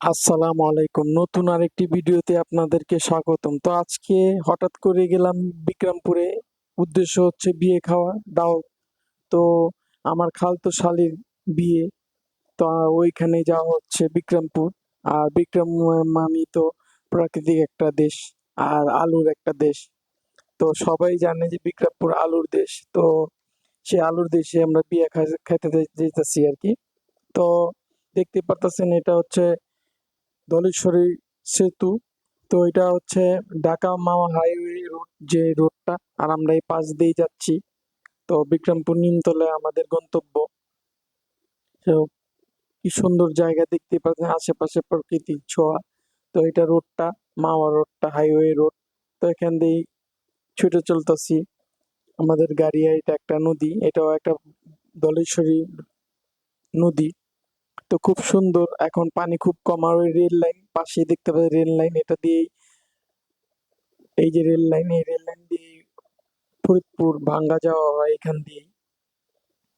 আসসালামু আলাইকুম। নতুন আরেকটি ভিডিওতে আপনাদেরকে স্বাগতম। তো আজকে হঠাৎ করে গেলাম বিক্রমপুরে। উদ্দেশ্য হচ্ছে বিয়ে খাওয়া, দাও। তো আমার খালতো শালির বিয়ে। তো ওইখানে যাওয়া হচ্ছে বিক্রমপুর। আর বিক্রম মানি তো প্রাকৃতিক একটা দেশ আর আলুর একটা দেশ। তো সবাই জানে যে বিক্রমপুর আলুর দেশ। তো সে আলুর দেশে আমরা বিয়ে খাইতে যেতেছি আর কি। তো দেখতে পারতেছেন এটা হচ্ছে ধলেশ্বরী সেতু। তো এটা হচ্ছে ঢাকা মাওয়া হাইওয়ে রোড, যে রোডটা। আর আমরা এই পাশ দিয়ে যাচ্ছি। তো বিক্রমপুর নিমতলায় আমাদের গন্তব্য। তো কি সুন্দর জায়গা দেখতে পাচ্ছেন, আশেপাশে প্রকৃতির ছোঁয়া। তো এটা রোডটা মাওয়া রোডটা, হাইওয়ে রোড। তো এখান দিয়ে ছুটে চলতেছি। আমাদের গাড়ি এটা একটা নদী, এটাও একটা দলেশ্বরী নদী। তো খুব সুন্দর। এখন পানি খুব কম আর ওই রেল লাইন পাশেই দেখতে পাচ্ছি রেল লাইন এটা দিয়েই এই যে রেল লাইন, এই রেল লাইন দিয়ে ফরিদপুর ভাঙ্গা যাওয়া হয় এখান দিয়েই।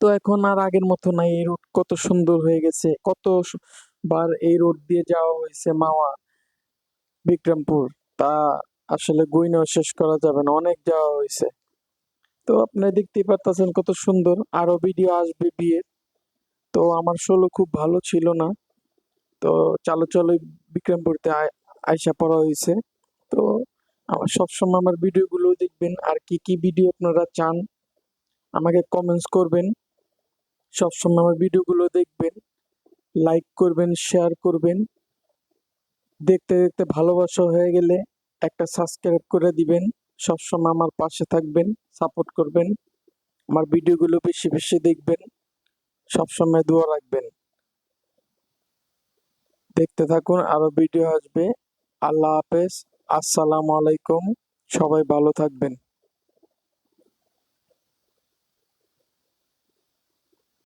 তো এখন আর আগের মতো নাই, এই রোড কত সুন্দর হয়ে গেছে, কত বার এই রোড দিয়ে যাওয়া হয়েছে মাওয়া, বিক্রমপুর। তা আসলে গইনাও শেষ করা যাবে না, অনেক যাওয়া হয়েছে। তো আপনি দেখতেই পারতেছেন কত সুন্দর আরও ভিডিও আসবে বিয়ের। তো আমার ষোলো খুব ভালো ছিল না। তো চালু চালু বিক্রমপুরতে আইসা পড়া হয়েছে তো আমার সবসময় আমার ভিডিওগুলো দেখবেন আর কি কি ভিডিও আপনারা চান, আমাকে কমেন্টস করবেন। সবসময় আমার ভিডিওগুলো দেখবেন লাইক করবেন শেয়ার করবেন। দেখতে দেখতে ভালোবাসা হয়ে গেলে একটা সাবস্ক্রাইব করে দিবেন। সবসময় আমার পাশে থাকবেন সাপোর্ট করবেন। আমার ভিডিওগুলো বেশি বেশি দেখবেন। সবসময় দোয়া রাখবেন। দেখতে থাকুন, আরও ভিডিও আসবে। আল্লাহ হাফেজ। আসসালামু আলাইকুম। সবাই ভালো থাকবেন।